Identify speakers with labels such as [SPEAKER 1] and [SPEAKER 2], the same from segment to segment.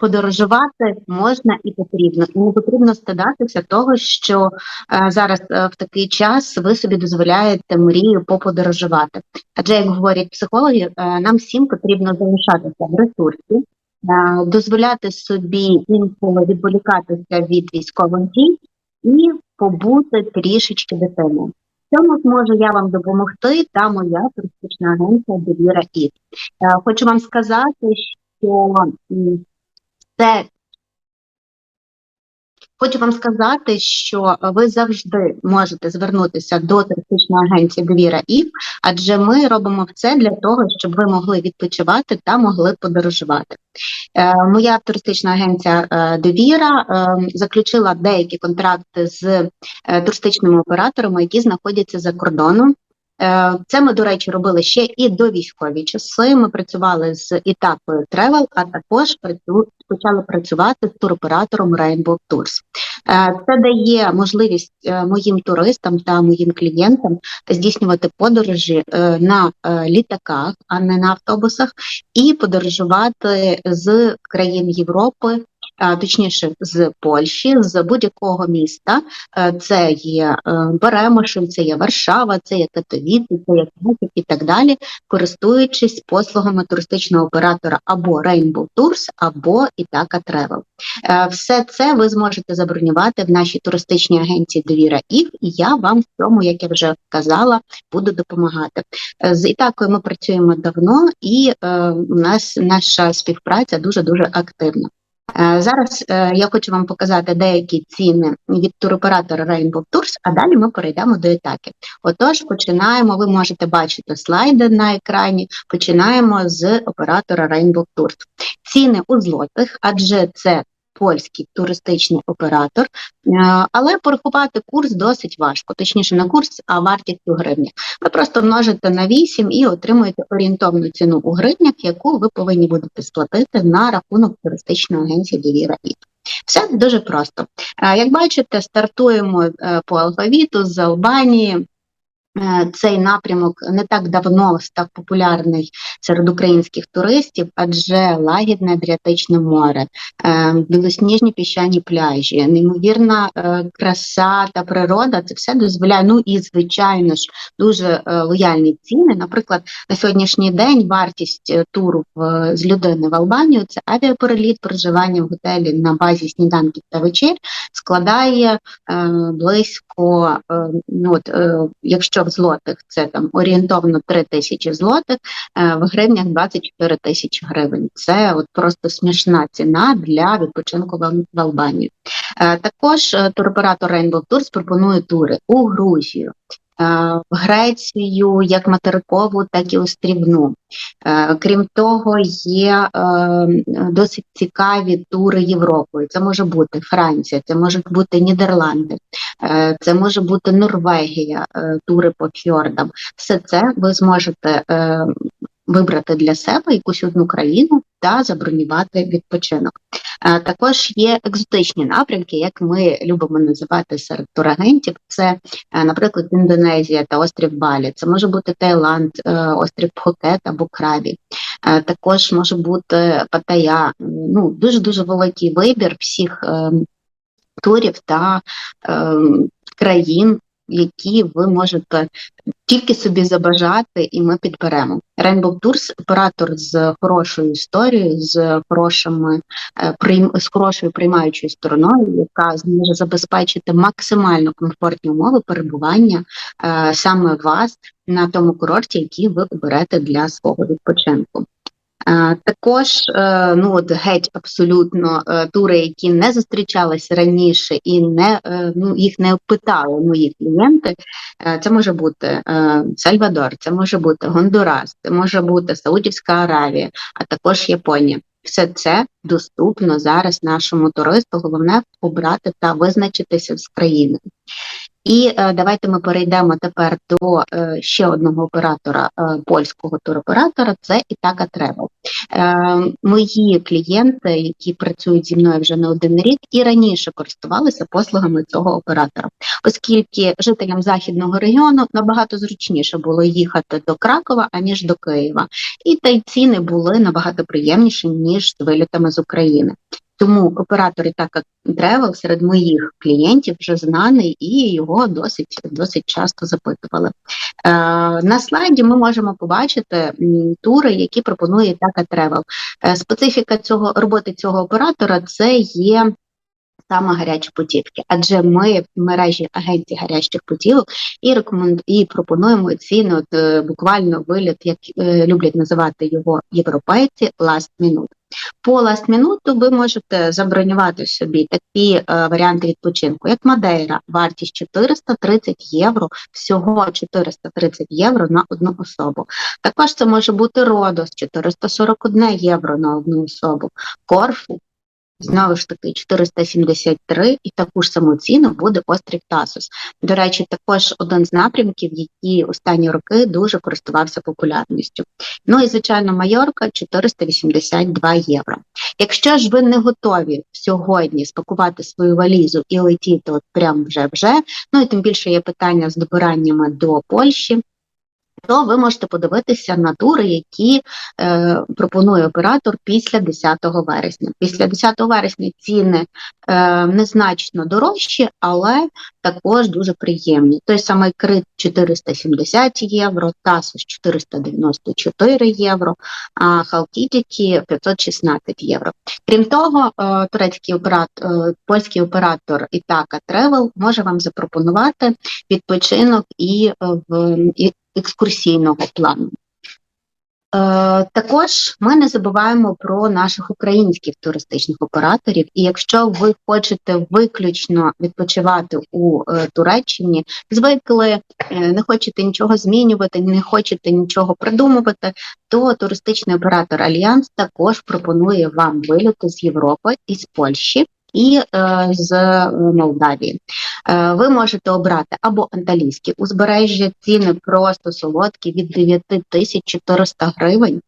[SPEAKER 1] подорожувати можна і потрібно, і не потрібно стидатися того, що е, зараз е, в такий час ви собі дозволяєте мрію поподорожувати. Адже як говорять психологи, е, нам всім потрібно залишатися в ресурсі, е, дозволяти собі інколи відволікатися від військових дій і побути трішечки дитиною. Цьому зможу я вам допомогти та моя туристична агенція Довіра І. Е, Хочу вам сказати, що це Хочу вам сказати, що ви завжди можете звернутися до туристичної агенції Довіра ІФ, адже ми робимо це для того, щоб ви могли відпочивати та могли подорожувати. Е, моя туристична агенція е, Довіра е, заключила деякі контракти з е, туристичними операторами, які знаходяться за кордоном. Е, Це ми, до речі, робили ще і до військові часи. Ми працювали з Ітакою Travel, а також почали працювати з туроператором Rainbow Tours. Е, Це дає можливість е, моїм туристам та моїм клієнтам здійснювати подорожі на літаках, а не на автобусах, і подорожувати з країн Європи. А, Точніше, з Польщі, з будь-якого міста. Е, Це є е, Беремишин, це є Варшава, це є Катовіці, це є Краків і так далі, користуючись послугами туристичного оператора або Rainbow Tours, або Ітака Travel. Е, Все це ви зможете забронювати в нашій туристичній агенції Довіра і я вам в цьому, як я вже казала, буду допомагати. Е, З Ітакою ми працюємо давно, і е, у нас наша співпраця дуже дуже активна. Е, Зараз е, я хочу вам показати деякі ціни від туроператора Rainbow Tours, а далі ми перейдемо до Ітаки. Отож, починаємо. Ви можете бачити слайди на екрані. Починаємо з оператора Rainbow Tours. Ціни у злотих, адже це польський туристичний оператор, Е, але порахувати курс досить важко, точніше не курс, а вартість у гривнях. Ви просто множите на 8 і отримуєте орієнтовну ціну у гривнях, яку ви повинні будете сплатити на рахунок туристичної агенції Довіра І. Все дуже просто. Е, Як бачите, стартуємо е, по алфавіту з Албанії. Е, Цей напрямок не так давно став популярний серед українських туристів, адже лагідне Адріатичне море, е, білосніжні піщані пляжі, неймовірна е, краса та природа. Це все дозволяє. Ну і звичайно ж дуже лояльні ціни. Наприклад, на сьогоднішній день вартість туру в, з людини в Албанію це авіапереліт, проживання в готелі на базі сніданків та вечер складає близько, ну от, якщо в злотих це там орієнтовно 3 тисячі злотих, е, в гривнях 24 тисячі гривень. Це от просто смішна ціна для відпочинку в, Албанії. Е, також е, туроператор Rainbow Tours пропонує тури у Грузію. Е, В Грецію як материкову, так і острівну. Е, Крім того, є е, досить цікаві тури Європою. Це може бути Франція, це можуть бути Нідерланди, це може бути Норвегія, тури по фьордам. Все це ви зможете вибрати для себе якусь одну країну та забронювати відпочинок. Е, Також є екзотичні напрямки, як ми любимо називати серед турагентів. Це, е, наприклад, Індонезія та острів Балі. Це може бути Таїланд, е, острів Пхукет або Крабі. Е, Також може бути Паттайя. Ну дуже дуже великий вибір всіх е, турів та е, країн, які ви можете тільки собі забажати, і ми підберемо. Rainbow Tours – оператор з хорошою історією, з хорошими е, з хорошою приймаючою стороною, яка зможе забезпечити максимально комфортні умови перебування е, саме вас на тому курорті, який ви оберете для свого відпочинку. Також е, ну от геть абсолютно е, тури, які не зустрічалися раніше і не е, ну їх не питали мої клієнти. Це може бути Сальвадор, це може бути Гондурас, це може бути Саудівська Аравія, а також Японія. Все це доступно зараз нашому туристу. Головне обрати та визначитися з країною. І е, давайте ми перейдемо тепер до е, ще одного оператора е, польського туроператора. Це Ітака. Е, мої клієнти, які працюють зі мною вже не один рік, і раніше користувалися послугами цього оператора, оскільки жителям західного регіону набагато зручніше було їхати до Кракова аніж до Києва, і та й ціни були набагато приємніші ніж з вилітами з України. Тому оператор Ітака Travel серед моїх клієнтів вже знаний і його досить досить часто запитували. Е, На слайді ми можемо побачити тури, які пропонує Travel. Е, Специфіка цього роботи цього оператора це є. Саме гарячі путівки, адже ми в мережі агенцій гарячих путівок і рекоменду і пропонуємо ціни, от е, буквально виліт, як е, люблять називати його європейці, last minute. По ласт minute ви можете забронювати собі такі е, варіанти відпочинку, як Мадейра, вартість 430 євро, всього 430 євро на одну особу. Також це може бути Родос, 441 євро на одну особу, Корфу. Знову ж таки, 473 і таку ж саму ціну буде острів Тасос. До речі, також один з напрямків, який останні роки дуже користувався популярністю. Ну і звичайно, Майорка 482 євро. Якщо ж ви не готові сьогодні спакувати свою валізу і летіти от прям вже вже, ну і тим більше є питання з добираннями до Польщі. То ви можете подивитися на тури, які е, пропонує оператор після 10 вересня. Після 10 вересня ціни е, незначно дорожчі, але також дуже приємні. Той самий крит 470 євро, Тасос 494 євро, а Халтідікі 516 євро. Крім того, е, турецький оператор, е, польський оператор Ітака Travel може вам запропонувати відпочинок і е, в і екскурсійного плану. Е, також ми не забуваємо про наших українських туристичних операторів, і якщо ви хочете виключно відпочивати у е, Туреччині, звикли, е, не хочете нічого змінювати, не хочете нічого придумувати, то туристичний оператор Альянс також пропонує вам виліти з Європи і з Польщі і е, з е, Молдавії. Е, ви можете обрати або анталійські узбережжя, ціни просто солодкі від 9400 гривень.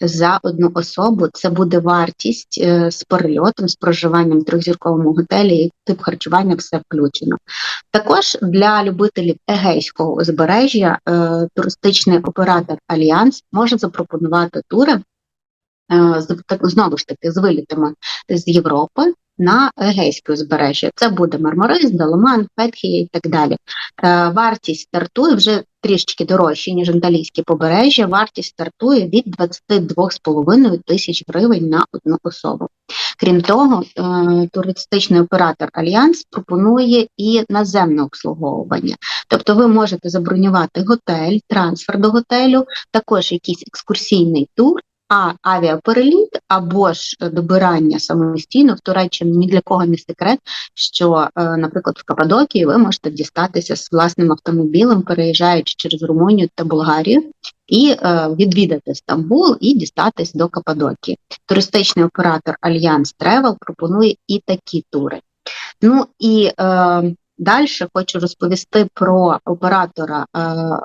[SPEAKER 1] За одну особу це буде вартість е, з перельотом, з проживанням в трьохзірковому готелі, і тип харчування все включено. Також для любителів егейського узбережжя е, туристичний оператор Альянс може запропонувати тури знову ж таки з вилітами з Європи на Егейське узбережжя. Це буде Мармарис, Даломан, Фетхія і так далі. Е, Вартість стартує вже трішки дорожче, ніж анталійське побережжя. Вартість стартує від 22,5 тисяч гривень на одну особу. Крім того, е, туристичний оператор Альянс пропонує і наземне обслуговування. Тобто ви можете забронювати готель, трансфер до готелю, також якийсь екскурсійний тур. А авіапереліт або ж добирання самостійно в Туреччині ні для кого не секрет, що, е, наприклад, в Каппадокії ви можете дістатися з власним автомобілем, переїжджаючи через Румунію та Болгарію, і е, відвідати Стамбул і дістатись до Каппадокії. Туристичний оператор Альянс Travel пропонує і такі тури. Ну і е, далі хочу розповісти про оператора. Е,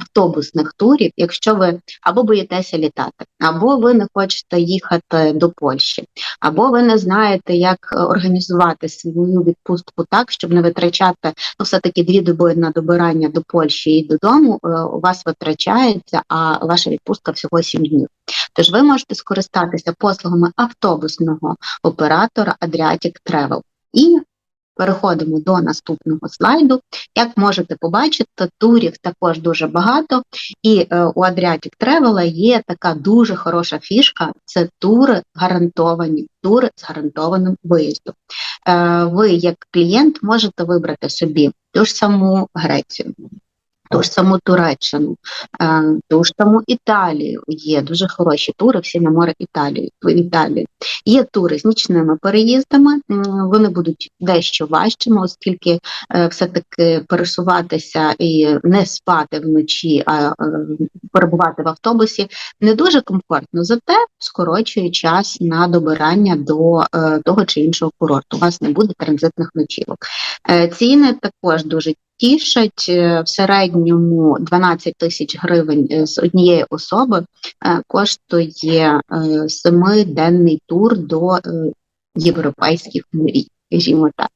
[SPEAKER 1] Автобусних турів, якщо ви або боїтеся літати, або ви не хочете їхати до Польщі, або ви не знаєте, як е, організувати свою відпустку так, щоб не витрачати ну, все-таки дві доби на добирання до Польщі і додому, е, у вас витрачається, а ваша відпустка всього 7 днів. Тож ви можете скористатися послугами автобусного оператора Adriatic Travel. І переходимо до наступного слайду. Як можете побачити, турів також дуже багато, і е, у Adriatic Travel є така дуже хороша фішка: це тури гарантовані, тури з гарантованим виїздом. Е, ви, як клієнт, можете вибрати собі ту ж саму Грецію. Ту ж саму Туреччину, е, ту ж саму Італію є дуже хороші тури, всі на море Італії в Італії. Є тури з нічними переїздами, вони будуть дещо важчими, оскільки е, все-таки пересуватися і не спати вночі, а е, перебувати в автобусі не дуже комфортно, зате скорочує час на добирання до того чи іншого курорту. У вас не буде транзитних ночівок. Ціни також дуже тішать е, в середньому 12 тисяч гривень е, з однієї особи е, коштує семиденний тур до європейських мрій, скажімо так.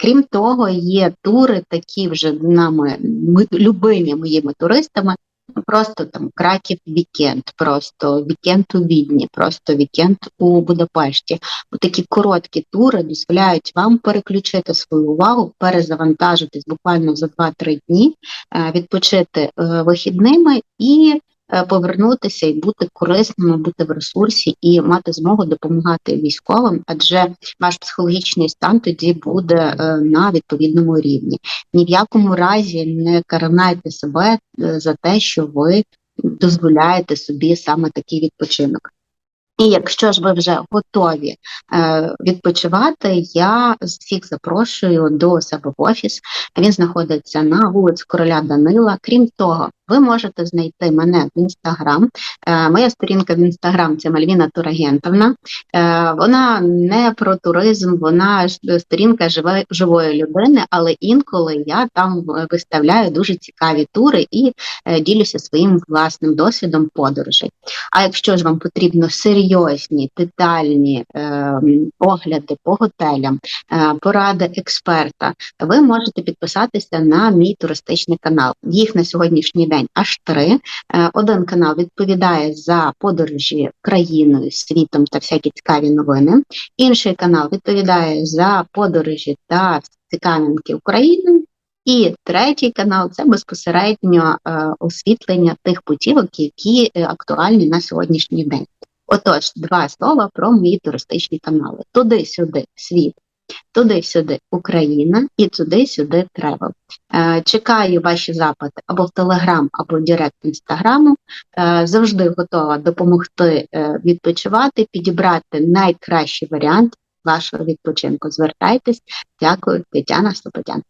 [SPEAKER 1] Крім того, є тури, такі вже нами ми, любимі моїми туристами. Просто там Краків вікенд, просто вікенд у Відні, просто вікенд у Будапешті. Бо Такі короткі тури дозволяють вам переключити свою увагу, перезавантажитись буквально за 2-3 дні, е, відпочити е, вихідними і повернутися і бути корисними, бути в ресурсі і мати змогу допомагати військовим, адже ваш психологічний стан тоді буде е, на відповідному рівні. Ні в якому разі не карнайте себе е, за те, що ви дозволяєте собі саме такий відпочинок. І якщо ж ви вже готові е, відпочивати, я всіх запрошую до себе в офіс. Він знаходиться на вулиці Короля Данила. Крім того, ви можете знайти мене в інстаграм. Е, моя сторінка в інстаграм це Мальвіна Турагентовна. Е, вона не про туризм, вона ж сторінка живої людини, але інколи я там е, виставляю дуже цікаві тури і е, ділюся своїм власним досвідом подорожей. А якщо ж вам потрібно серйозні, детальні е, огляди по готелям, е, поради експерта, ви можете підписатися на мій туристичний канал. Їх на сьогоднішній день аж три. Е, один канал відповідає за подорожі країною, світом та всякі цікаві новини. Інший канал відповідає за подорожі та цікавинки Україною. І третій канал це безпосередньо е, освітлення тих путівок, які е, актуальні на сьогоднішній день. Отож, два слова про мої туристичні канали: туди-сюди світ, туди-сюди Україна і туди-сюди тревел. Чекаю ваші запити або в Телеграм, або в Директ інстаграму. Е, завжди готова допомогти е, відпочивати, підібрати найкращий варіант вашого відпочинку. Звертайтесь. Дякую, Тетяна Слободян.